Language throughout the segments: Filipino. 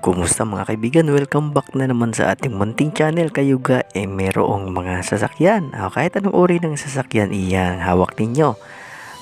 Kumusta mga kaibigan? Welcome back na naman sa ating munting channel. Kayo ga, eh merong mga sasakyan. O, kahit anong uri ng sasakyan, iyan hawak ninyo.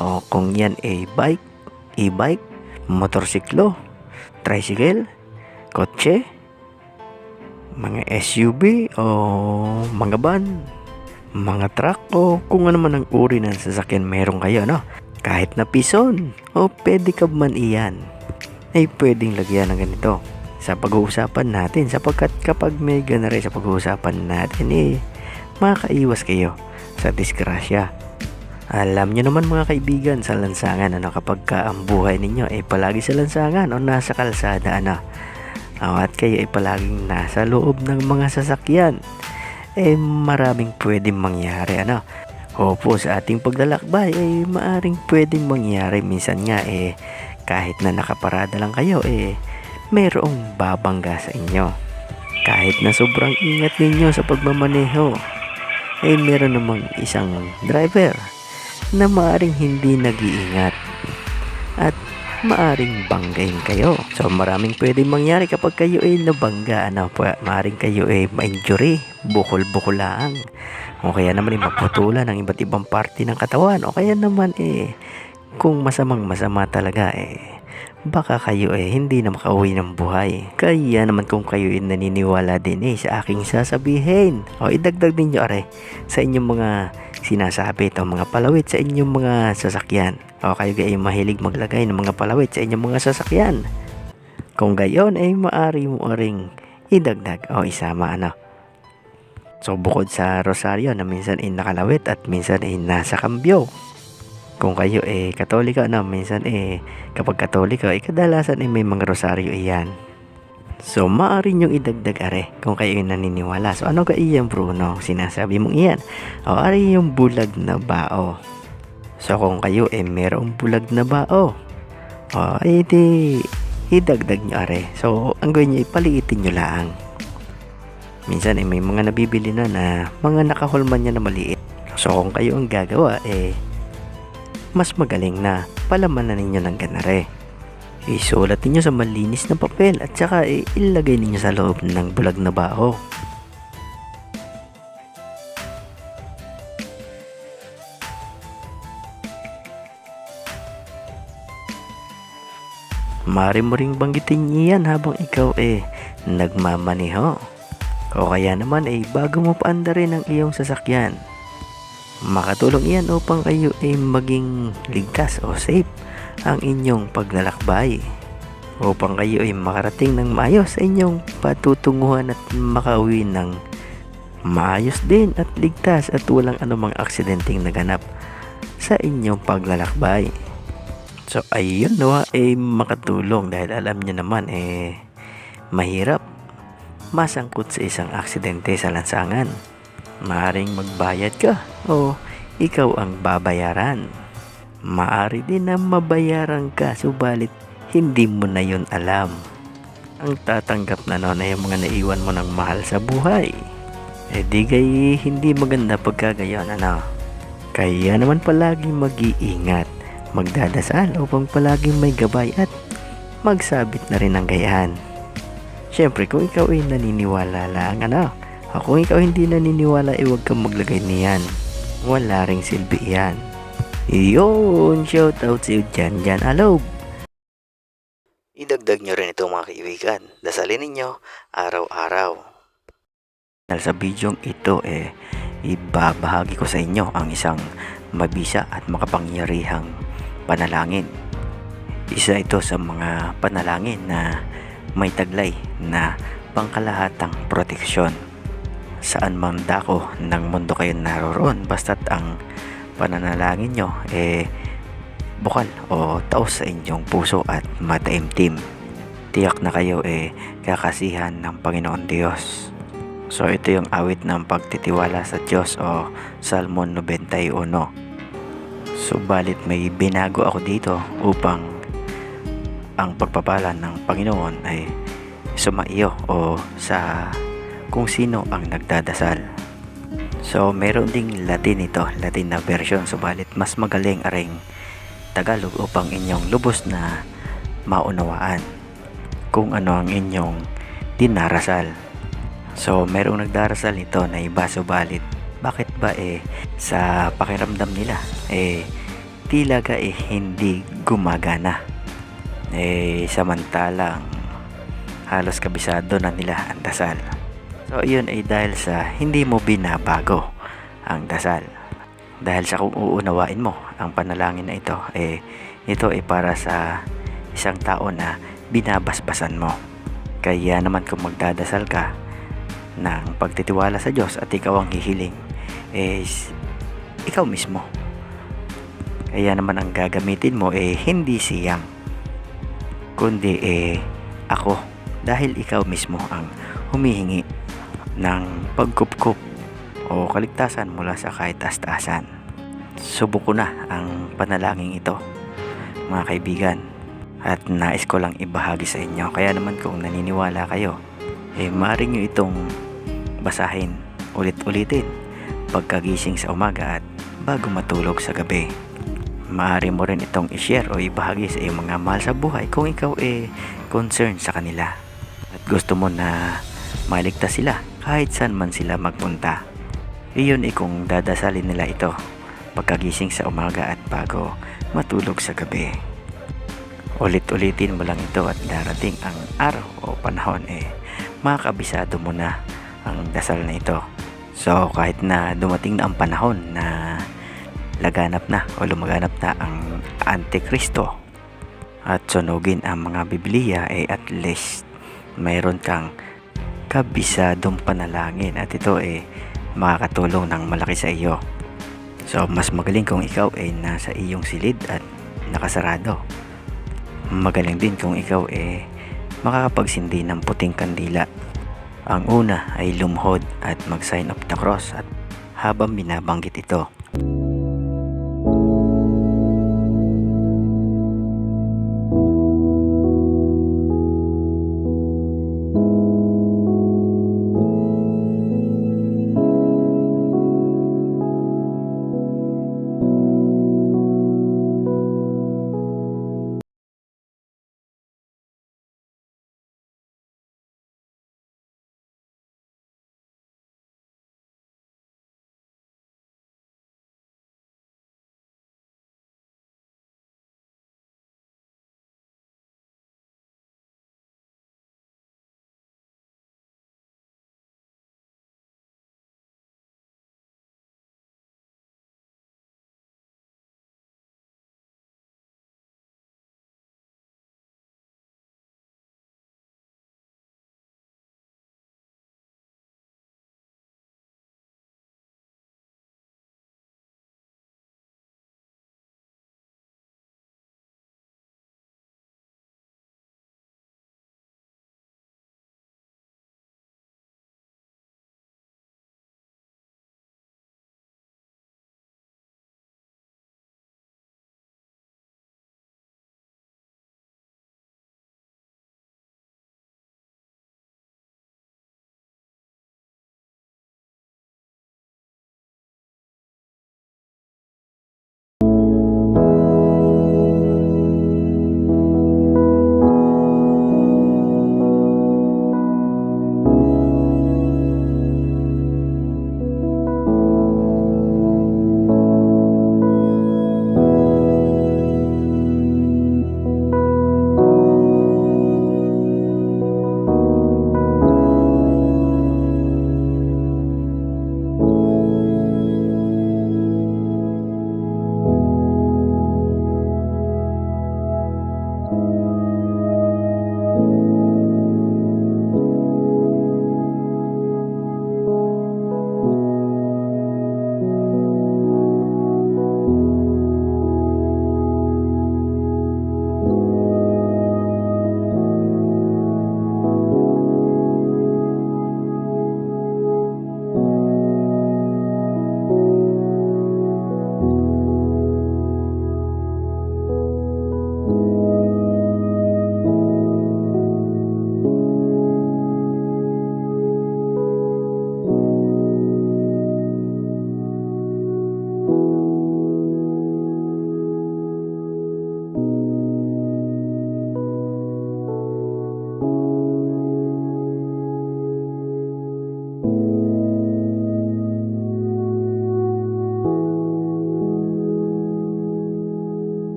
O, kung yan ay bike, e-bike, motorsiklo, tricycle, kotse, mga SUV o mga van, mga truck o kung ano man ang uri ng sasakyan meron kayo, no? Kahit na pison o pedicab man iyan, ay pwedeng lagyan ng ganito sa pag-uusapan natin sapagkat kapag may ganare sa pag-uusapan natin eh makaiwas kayo sa disgrasya. Alam nyo naman mga kaibigan sa lansangan ano kapag ka ang buhay ninyo ay palagi sa lansangan o nasa kalsada ano at kayo ay palaging nasa loob ng mga sasakyan eh maraming pwedeng mangyari ano Opo, sa ating paglalakbay ay maaring pwedeng mangyari minsan nga eh kahit na nakaparada lang kayo eh mayroong babangga sa inyo. Kahit na sobrang ingat ninyo sa pagmamaneho, ay meron namang isang driver na maaring hindi nag-iingat at maaring banggain kayo. So maraming pwedeng mangyari kapag kayo ay nabangga. Ano, pa- maaring kayo ay ma-injury, bukol-bukolaang. O kaya naman ay maputulan ng iba't ibang parte ng katawan. O kaya naman eh, kung masamang masama talaga eh, baka kayo eh hindi na makauwi ng buhay. Kaya naman kung kayo ay naniniwala din eh sa aking sasabihin. O idagdag ninyo are sa inyong mga sinasabi ito mga palawit sa inyong mga sasakyan. O kayo ay mahilig maglagay ng mga palawit sa inyong mga sasakyan. Kung gayon ay maari mo ring idagdag o isama ano. So bukod sa rosaryo na minsan ay nakalawit at minsan ay nasa kambyo kung kayo eh katolika na minsan eh kapag katolika eh kadalasan eh may mga rosaryo iyan so maaari nyong idagdag are kung kayo ay naniniwala. So ano ka iyan Bruno? Sinasabi mong iyan. O ari yung bulag na bao. So kung kayo eh merong bulag na bao o eh di idagdag nyo are. So ang gawin nyo ipaliitin nyo lang. Minsan eh may mga nabibili na na mga nakahulman niya na maliit. So kung kayo ang gagawa eh mas magaling na palamanan ninyo ng ganare. Isulat ninyo sa malinis na papel at saka eh, ilagay ninyo sa loob ng bulag na bao. Mari mo ring banggitin iyan habang ikaw eh nagmamaneho. O kaya naman ay bago mo paandarin ang iyong sasakyan Makatulong iyan upang kayo ay maging ligtas o safe ang inyong paglalakbay. Upang kayo ay makarating ng maayos sa inyong patutunguhan at makauwi ng maayos din at ligtas at walang anumang aksidenteng naganap sa inyong paglalakbay. So ayun no ay makatulong dahil alam niyo naman eh mahirap masangkot sa isang aksidente sa lansangan. Maaring magbayad ka o ikaw ang babayaran. Maari din na mabayaran ka subalit hindi mo na yun alam. Ang tatanggap na noon ay mga naiwan mo ng mahal sa buhay. E di kay hindi maganda pagkagayon ano. Kaya naman palagi mag-iingat, magdadasal upang palaging may gabay at magsabit na rin ang gayahan. Siyempre kung ikaw ay naniniwala lang ano, kung ikaw hindi naniniwala, eh huwag kang maglagay niyan. Wala ring silbi yan. Yun, shout out sa iyo dyan, dyan, alob. Idagdag nyo rin ito mga kaibigan. Dasalin ninyo araw-araw. Dahil sa bidyong ito eh, ibabahagi ko sa inyo ang isang mabisa at makapangyarihang panalangin. Isa ito sa mga panalangin na may taglay na pangkalahatang proteksyon saan man dako ng mundo kayo naroroon basta't ang pananalangin nyo eh bukal o taos sa inyong puso at mataimtim. Tiyak na kayo eh kakasihan ng Panginoon Diyos. So ito yung awit ng pagtitiwala sa Diyos o Salmon 91 subalit may binago ako dito upang ang pagpapala ng Panginoon ay sumaiyo o sa kung sino ang nagdadasal. So, meron ding Latin ito, Latin na version, subalit mas magaling aring Tagalog upang inyong lubos na maunawaan. kung ano ang inyong dinarasal. So, merong nagdarasal nito na iba subalit bakit ba eh sa pakiramdam nila eh tila ga eh hindi gumagana. Eh samantalang halos kabisado na nila ang dasal. So, yun ay dahil sa hindi mo binabago ang dasal. Dahil sa kung uunawain mo ang panalangin na ito, eh, ito ay para sa isang tao na binabasbasan mo. Kaya naman kung magdadasal ka ng pagtitiwala sa Diyos at ikaw ang hihiling, eh, ikaw mismo. Kaya naman ang gagamitin mo eh hindi siyang kundi eh ako dahil ikaw mismo ang humihingi ng pagkupkup o kaligtasan mula sa kahit taas-taasan. Subok ko na ang panalangin ito mga kaibigan. At nais ko lang ibahagi sa inyo. Kaya naman kung naniniwala kayo eh maaari nyo itong basahin ulit-ulitin pagkagising sa umaga at bago matulog sa gabi. Maaari mo rin itong i-share o ibahagi sa iyong mga mahal sa buhay kung ikaw eh concerned sa kanila. At gusto mo na maligtas sila kahit saan man sila magpunta. Iyon ay kung dadasalin nila ito pagkagising sa umaga at bago matulog sa gabi. Ulit-ulitin mo lang ito at darating ang araw o panahon eh makakabisado mo na ang dasal na ito. So kahit na dumating na ang panahon na laganap na o lumaganap na ang Antikristo at sunugin ang mga Biblia eh at least mayroon kang kabisadong panalangin at ito eh makakatulong ng malaki sa iyo. So mas magaling kung ikaw ay nasa iyong silid at nakasarado. Magaling din kung ikaw eh makakapagsindi ng puting kandila. Ang una ay lumhod at mag-sign of the cross at habang binabanggit ito